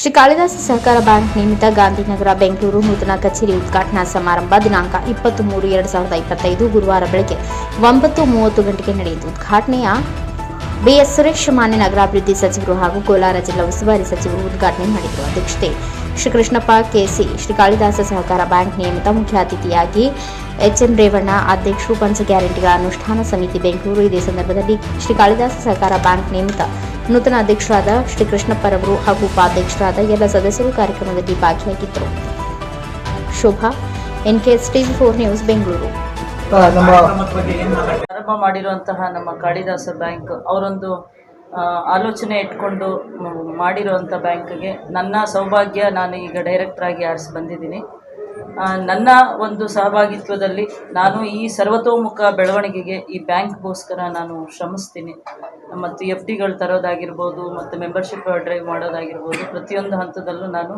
ಶ್ರೀ ಕಾಳಿದಾಸ ಸಹಕಾರ ಬ್ಯಾಂಕ್ ನಿಯಮಿತ ಗಾಂಧಿನಗರ ಬೆಂಗಳೂರು ನೂತನ ಕಚೇರಿ ಉದ್ಘಾಟನಾ ಸಮಾರಂಭ ದಿನಾಂಕ ಇಪ್ಪತ್ತ್ ಮೂರು, ಎರಡು ಸಾವಿರದ ಇಪ್ಪತ್ತೈದು ಗುರುವಾರ ಬೆಳಗ್ಗೆ ಒಂಬತ್ತು ಮೂವತ್ತು ಗಂಟೆಗೆ ನಡೆಯಿತು. ಉದ್ಘಾಟನೆಯ ಬಿಎಸ್ ಸುರೇಶ್ ಮಾನ್ಯ ನಗರಾಭಿವೃದ್ಧಿ ಸಚಿವರು ಹಾಗೂ ಕೋಲಾರ ಜಿಲ್ಲಾ ಉಸ್ತುವಾರಿ ಸಚಿವರು ಉದ್ಘಾಟನೆ ಮಾಡಿದರು. ಅಧ್ಯಕ್ಷತೆ ಶ್ರೀ ಕೃಷ್ಣಪ್ಪ ಕೆಸಿ, ಶ್ರೀ ಕಾಳಿದಾಸ ಸಹಕಾರ ಬ್ಯಾಂಕ್ ನಿಯಮಿತ ಮುಖ್ಯ ಅತಿಥಿಯಾಗಿ ಎಚ್ಎಂ ರೇವಣ್ಣ ಅಧ್ಯಕ್ಷರು ಪಂಚ ಗ್ಯಾರಂಟಿಗಳ ಅನುಷ್ಠಾನ ಸಮಿತಿ ಬೆಂಗಳೂರು. ಇದೇ ಸಂದರ್ಭದಲ್ಲಿ ಶ್ರೀ ಕಾಳಿದಾಸ ಸಹಕಾರ ಬ್ಯಾಂಕ್ ನಿಯಮಿತ ನೂತನ ಅಧ್ಯಕ್ಷರಾದ ಶ್ರೀ ಕೃಷ್ಣಪ್ಪರವರು ಹಾಗೂ ಉಪಾಧ್ಯಕ್ಷರಾದ ಎಲ್ಲ ಸದಸ್ಯರು ಕಾರ್ಯಕ್ರಮದಲ್ಲಿ ಭಾಗಿಯಾಗಿದ್ದರು. Shobha. NKS TV four news Bengaluru. ಪ್ರಾರಂಭ ಮಾಡಿರುವಂತಹ ನಮ್ಮ ಕಾಳಿದಾಸ ಬ್ಯಾಂಕ್ ಅವರೊಂದು ಆಲೋಚನೆ ಇಟ್ಕೊಂಡು ಮಾಡಿರುವಂಥ ಬ್ಯಾಂಕ್ಗೆ ನನ್ನ ಸೌಭಾಗ್ಯ ನಾನು ಈಗ ಡೈರೆಕ್ಟ್ರಾಗಿ ಆರಿಸಿ ಬಂದಿದ್ದೀನಿ. ಆ, ನನ್ನ ಒಂದು ಸಹಭಾಗಿತ್ವದಲ್ಲಿ ನಾನು ಈ ಸರ್ವತೋಮುಖ ಬೆಳವಣಿಗೆಗೆ ಈ ಬ್ಯಾಂಕ್ಗೋಸ್ಕರ ನಾನು ಶ್ರಮಿಸ್ತೀನಿ. ಮತ್ತು ಎಫ್ ಡಿಗಳು ತರೋದಾಗಿರ್ಬೋದು ಮತ್ತು ಮೆಂಬರ್ಶಿಪ್ ಡ್ರೈವ್ ಮಾಡೋದಾಗಿರ್ಬೋದು ಪ್ರತಿಯೊಂದು ಹಂತದಲ್ಲೂ ನಾನು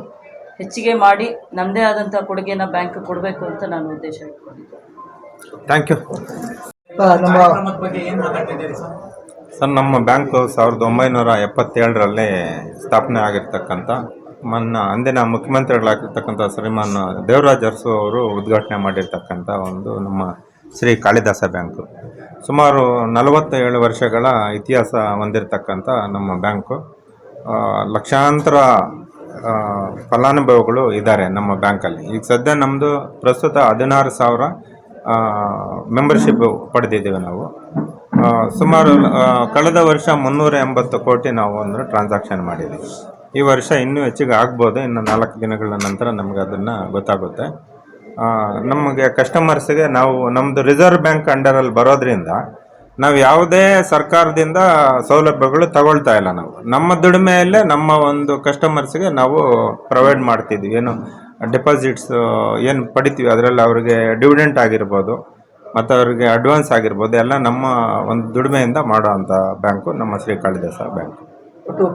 ಹೆಚ್ಚಿಗೆ ಮಾಡಿ ನನ್ನದೇ ಆದಂಥ ಕೊಡುಗೆನ ಬ್ಯಾಂಕ್ ಕೊಡಬೇಕು ಅಂತ ನಾನು ಉದ್ದೇಶ ಇಟ್ಕೊಂಡಿದ್ದೆ ಥ್ಯಾಂಕ್ ಯು ಸರ್ ನಮ್ಮ ಬ್ಯಾಂಕು ಸಾವಿರದ ಒಂಬೈನೂರ ಎಪ್ಪತ್ತೇಳರಲ್ಲಿ ಸ್ಥಾಪನೆ ಆಗಿರ್ತಕ್ಕಂಥ ಮನ್ನ ಅಂದಿನ ಮುಖ್ಯಮಂತ್ರಿಗಳಾಗಿರ್ತಕ್ಕಂಥ ಶ್ರೀಮಾನ್ ದೇವರಾಜ್ ಅರಸು ಅವರು ಉದ್ಘಾಟನೆ ಮಾಡಿರ್ತಕ್ಕಂಥ ಒಂದು ನಮ್ಮ ಶ್ರೀ ಕಾಳಿದಾಸ ಬ್ಯಾಂಕು. ಸುಮಾರು ನಲವತ್ತೇಳು ವರ್ಷಗಳ ಇತಿಹಾಸ ಹೊಂದಿರತಕ್ಕಂಥ ನಮ್ಮ ಬ್ಯಾಂಕು ಲಕ್ಷಾಂತರ ಫಲಾನುಭವಿಗಳು ಇದ್ದಾರೆ ನಮ್ಮ ಬ್ಯಾಂಕಲ್ಲಿ. ಈಗ ಸದ್ಯ ನಮ್ಮದು ಪ್ರಸ್ತುತ ಹದಿನಾರು ಸಾವಿರ ಮೆಂಬರ್ಶಿಪ್ ಪಡೆದಿದ್ದೀವಿ ನಾವು. ಸುಮಾರು ಕಳೆದ ವರ್ಷ ಮುನ್ನೂರ ಎಂಬತ್ತು ಕೋಟಿ ನಾವು ಒಂದು ಟ್ರಾನ್ಸಾಕ್ಷನ್ ಮಾಡಿದ್ದೀವಿ. ಈ ವರ್ಷ ಇನ್ನೂ ಹೆಚ್ಚಿಗೆ ಆಗ್ಬೋದು, ಇನ್ನು ನಾಲ್ಕು ದಿನಗಳ ನಂತರ ನಮಗೆ ಅದನ್ನು ಗೊತ್ತಾಗುತ್ತೆ. ನಮಗೆ ಕಸ್ಟಮರ್ಸ್ಗೆ ನಾವು ನಮ್ಮದು ರಿಸರ್ವ್ ಬ್ಯಾಂಕ್ ಅಂಡರಲ್ಲಿ ಬರೋದ್ರಿಂದ ನಾವು ಯಾವುದೇ ಸರ್ಕಾರದಿಂದ ಸೌಲಭ್ಯಗಳು ತಗೊಳ್ತಾ ಇಲ್ಲ ನಾವು. ನಮ್ಮ ದುಡಿಮೆಯಲ್ಲೇ ನಮ್ಮ ಒಂದು ಕಸ್ಟಮರ್ಸ್ಗೆ ನಾವು ಪ್ರೊವೈಡ್ ಮಾಡ್ತಿದ್ವಿ. ಏನು ಡೆಪಾಸಿಟ್ಸ್ ಏನು ಪಡಿತೀವಿ ಅದರಲ್ಲಿ ಅವರಿಗೆ ಡಿವಿಡೆಂಟ್ ಆಗಿರ್ಬೋದು, ಮತ್ತು ಅವರಿಗೆ ಅಡ್ವಾನ್ಸ್ ಆಗಿರ್ಬೋದು, ಎಲ್ಲ ನಮ್ಮ ಒಂದು ದುಡಿಮೆಯಿಂದ ಮಾಡೋ ಅಂಥ ಬ್ಯಾಂಕು ನಮ್ಮ ಶ್ರೀ ಕಾಳಿದಾಸ ಬ್ಯಾಂಕ್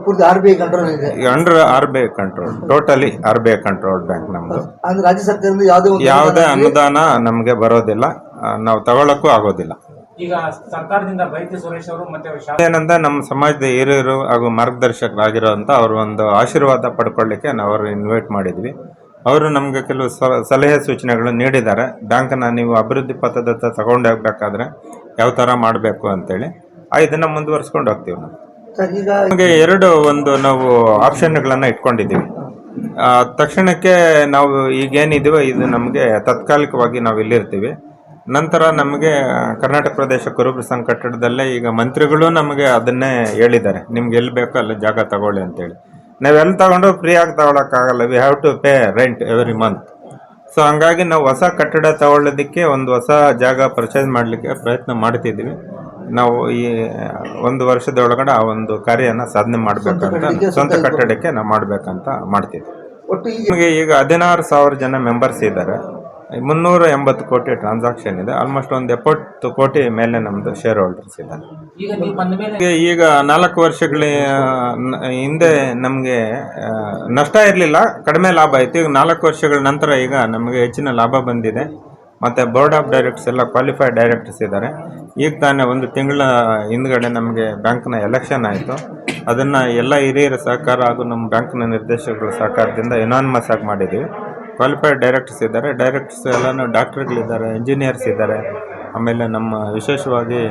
ಪೂರ್ತಿ ಆರ್ ಬಿ ಐ ಕಂಟ್ರೋಲ್ ಇದೆ. ಈಗ under R B I control totally R B I control bank ನಮ್ದು. ಅಂದ್ರೆ ರಾಜ್ಯ ಸರ್ಕಾರದಿಂದ ಯಾವುದೇ ಒಂದು ಯಾವುದೇ ಅನುದಾನ ನಮಗೆ ಬರೋದಿಲ್ಲ ಆ, ನಾವು ತಗೊಳಕ್ಕೂ ಆಗೋದಿಲ್ಲ. ಈಗ ಸರ್ಕಾರದಿಂದ ಬೈತಿ ಸುರೇಶ್ ಅವರು ಮತ್ತೆ ಶಾ- ಏನಂದ್ರೆ ನಮ್ಮ ಸಮಾಜದ ಹಿರಿಯರು ಹಾಗೂ ಮಾರ್ಗದರ್ಶಕರಾಗಿರೋಂಥ ಅವರು ಒಂದು ಆಶೀರ್ವಾದ ಪಡ್ಕೊಳ್ಳಿಕ್ಕೆ ನಾವು ಅವ್ರು ಇನ್ವೈಟ್ ಮಾಡಿದ್ವಿ. ಅವರು ನಮಗೆ ಕೆಲವು ಸ- ಸಲಹೆ ಸೂಚನೆಗಳು ನೀಡಿದ್ದಾರೆ. ಬ್ಯಾಂಕನ್ನ ನೀವು ಅಭಿವೃದ್ಧಿ ಪಥದತ್ತ ತಗೊಂಡೋಗ್ಬೇಕಾದ್ರೆ ಯಾವ ಥರ ಮಾಡಬೇಕು ಅಂತೇಳಿ. ಆ ಇದನ್ನು ಮುಂದುವರಿಸ್ಕೊಂಡು ಹೋಗ್ತೀವಿ ನಾವು. ನಮಗೆ ಎರಡು ಒಂದು ನಾವು ಆಪ್ಷನ್ಗಳನ್ನು ಇಟ್ಕೊಂಡಿದ್ದೀವಿ. ತಕ್ಷಣಕ್ಕೆ ನಾವು ಈಗೇನಿದೀವೋ ಇದು ನಮಗೆ ತಾತ್ಕಾಲಿಕವಾಗಿ ನಾವು ಇಲ್ಲಿರ್ತೀವಿ. ನಂತರ ನಮಗೆ ಕರ್ನಾಟಕ ಪ್ರದೇಶ ಕುರುಬ ಸಂಘ ಕಟ್ಟಡದಲ್ಲೇ ಈಗ ಮಂತ್ರಿಗಳು ನಮಗೆ ಅದನ್ನೇ ಹೇಳಿದ್ದಾರೆ. ನಿಮ್ಗೆ ಎಲ್ಲಿ ಬೇಕೋ ಅಲ್ಲಿ ಜಾಗ ತಗೊಳ್ಳಿ ಅಂತೇಳಿ. ನಾವೆಲ್ಲಿ ತಗೊಂಡು ಫ್ರೀಯಾಗಿ ತಗೊಳಕ್ಕಾಗಲ್ಲ. We have to pay rent every month so ಹಂಗಾಗಿ ನಾವು ಹೊಸ ಕಟ್ಟಡ ತಗೊಳ್ಳೋದಕ್ಕೆ ಒಂದು ಹೊಸ ಜಾಗ ಪರ್ಚೇಸ್ ಮಾಡಲಿಕ್ಕೆ ಪ್ರಯತ್ನ ಮಾಡ್ತಿದ್ದೀವಿ. ನಾವು ಈ ಒಂದು ವರ್ಷದೊಳಗಡೆ ಆ ಒಂದು ಕಾರ್ಯನ ಸಾಧನೆ ಮಾಡಬೇಕಂತ ಸ್ವಂತ ಕಟ್ಟಡಕ್ಕೆ ನಾವು ಮಾಡಬೇಕಂತ ಮಾಡ್ತಿದ್ವಿ. ನಮಗೆ ಈಗ ಹದಿನಾರು ಸಾವಿರ ಜನ ಮೆಂಬರ್ಸ್ ಇದ್ದಾರೆ. ಮುನ್ನೂರ ಎಂಬತ್ತು ಕೋಟಿ ಟ್ರಾನ್ಸಾಕ್ಷನ್ ಇದೆ. ಆಲ್ಮೋಸ್ಟ್ ಒಂದು ಎಪ್ಪತ್ತು ಕೋಟಿ ಮೇಲೆ ನಮ್ಮದು ಶೇರ್ ಹೋಲ್ಡರ್ಸ್ ಇದ್ದಾರೆ. ಈಗ ನಾಲ್ಕು ವರ್ಷಗಳ ಹಿಂದೆ ನಮಗೆ ನಷ್ಟ ಇರಲಿಲ್ಲ ಕಡಿಮೆ ಲಾಭ ಆಯಿತು. ಈಗ ನಾಲ್ಕು ವರ್ಷಗಳ ನಂತರ ಈಗ ನಮಗೆ ಹೆಚ್ಚಿನ ಲಾಭ ಬಂದಿದೆ. ಮತ್ತು ಬೋರ್ಡ್ ಆಫ್ ಡೈರೆಕ್ಟರ್ಸ್ ಎಲ್ಲ ಕ್ವಾಲಿಫೈಡ್ ಡೈರೆಕ್ಟರ್ಸ್ ಇದ್ದಾರೆ. ಈಗ ತಾನೇ ಒಂದು ತಿಂಗಳ ಹಿಂದ್ಗಡೆ ನಮಗೆ ಬ್ಯಾಂಕ್ನ ಎಲೆಕ್ಷನ್ ಆಯಿತು. ಅದನ್ನು ಎಲ್ಲ ಹಿರಿಯರ ಸಹಕಾರ ಹಾಗೂ ನಮ್ಮ ಬ್ಯಾಂಕ್ನ ನಿರ್ದೇಶಕರ ಸಹಕಾರದಿಂದ ಎನಾನಿಮಸ್ ಆಗಿ ಮಾಡಿದ್ದೀವಿ ಕ್ವಾಲಿಫೈಡ್ ಡೈರೆಕ್ಟರ್ಸ್ ಇದ್ದಾರೆ. ಡೈರೆಕ್ಟರ್ಸ್ ಎಲ್ಲನೂ ಡಾಕ್ಟ್ರುಗಳಿದ್ದಾರೆ ಇಂಜಿನಿಯರ್ಸ್ ಇದ್ದಾರೆ. ಆಮೇಲೆ ನಮ್ಮ ವಿಶೇಷವಾಗಿ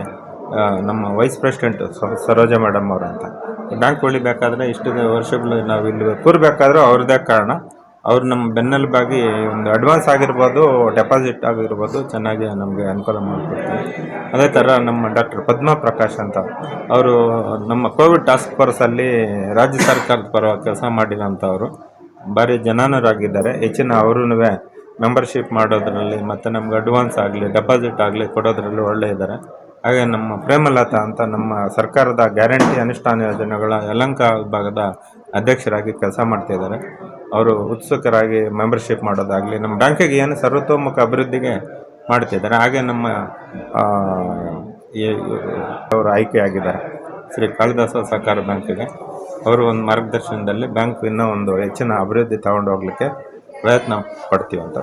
ನಮ್ಮ ವೈಸ್ ಪ್ರೆಸಿಡೆಂಟ್ ಸರೋಜ ಮೇಡಮ್ ಅವರು ಅಂತ. ಬ್ಯಾಂಕ್ ಉಳಿಬೇಕಾದ್ರೆ ಇಷ್ಟು ವರ್ಷಗಳು ನಾವು ಇಲ್ಲಿ ಕೂರಬೇಕಾದ್ರೂ ಅವ್ರದ್ದೇ ಕಾರಣ. ಅವ್ರು ನಮ್ಮ ಬೆನ್ನೆಲುಬಾಗಿ ಒಂದು ಅಡ್ವಾನ್ಸ್ ಆಗಿರ್ಬೋದು ಡೆಪಾಸಿಟ್ ಆಗಿರ್ಬೋದು, ಚೆನ್ನಾಗಿ ನಮಗೆ ಅನುಕೂಲ ಮಾಡಿಕೊಡ್ತಾರೆ. ಅದೇ ಥರ ನಮ್ಮ ಡಾಕ್ಟರ್ ಪದ್ಮ ಪ್ರಕಾಶ್ ಅಂತ ಅವರು ನಮ್ಮ ಕೋವಿಡ್ ಟಾಸ್ಕ್ ಫೋರ್ಸಲ್ಲಿ ರಾಜ್ಯ ಸರ್ಕಾರದ ಪರ ಕೆಲಸ ಮಾಡಿರೋಂಥವ್ರು ಭಾರಿ ಜನಾನರಾಗಿದ್ದಾರೆ. ಹೆಚ್ಚಿನ ಅವರೂ ಮೆಂಬರ್ಶಿಪ್ ಮಾಡೋದ್ರಲ್ಲಿ ಮತ್ತು ನಮ್ಗೆ ಅಡ್ವಾನ್ಸ್ ಆಗಲಿ ಡೆಪಾಸಿಟ್ ಆಗಲಿ ಕೊಡೋದ್ರಲ್ಲಿ ಒಳ್ಳೆ ಇದ್ದಾರೆ. ಹಾಗೆ ನಮ್ಮ ಪ್ರೇಮಲತಾ ಅಂತ ನಮ್ಮ ಸರ್ಕಾರದ ಗ್ಯಾರಂಟಿ ಅನುಷ್ಠಾನ ಯೋಜನೆಗಳ ಯಲಂಕ ವಿಭಾಗದ ಅಧ್ಯಕ್ಷರಾಗಿ ಕೆಲಸ ಮಾಡ್ತಿದ್ದಾರೆ ಅವರು ಉತ್ಸುಕರಾಗಿ ಮೆಂಬರ್ಶಿಪ್ ಮಾಡೋದಾಗಲಿ, ನಮ್ಮ ಬ್ಯಾಂಕಿಗೆ ಏನು ಸರ್ವತೋಮುಖ ಅಭಿವೃದ್ಧಿಗೆ ಮಾಡ್ತಿದ್ದಾರೆ ಹಾಗೆ ನಮ್ಮ ಅವರು ಆಯ್ಕೆಯಾಗಿದ್ದಾರೆ ಶ್ರೀ ಕಾಳಿದಾಸ ಸಹಕಾರ ಬ್ಯಾಂಕಿಗೆ. ಅವರು ಒಂದು ಮಾರ್ಗದರ್ಶನದಲ್ಲಿ ಬ್ಯಾಂಕ್ ಇನ್ನೂ ಒಂದು ಹೆಚ್ಚಿನ ಅಭಿವೃದ್ಧಿ ತಗೊಂಡು ಹೋಗ್ಲಿಕ್ಕೆ ಪ್ರಯತ್ನ ಪಡ್ತೀವಿ ಅಂತ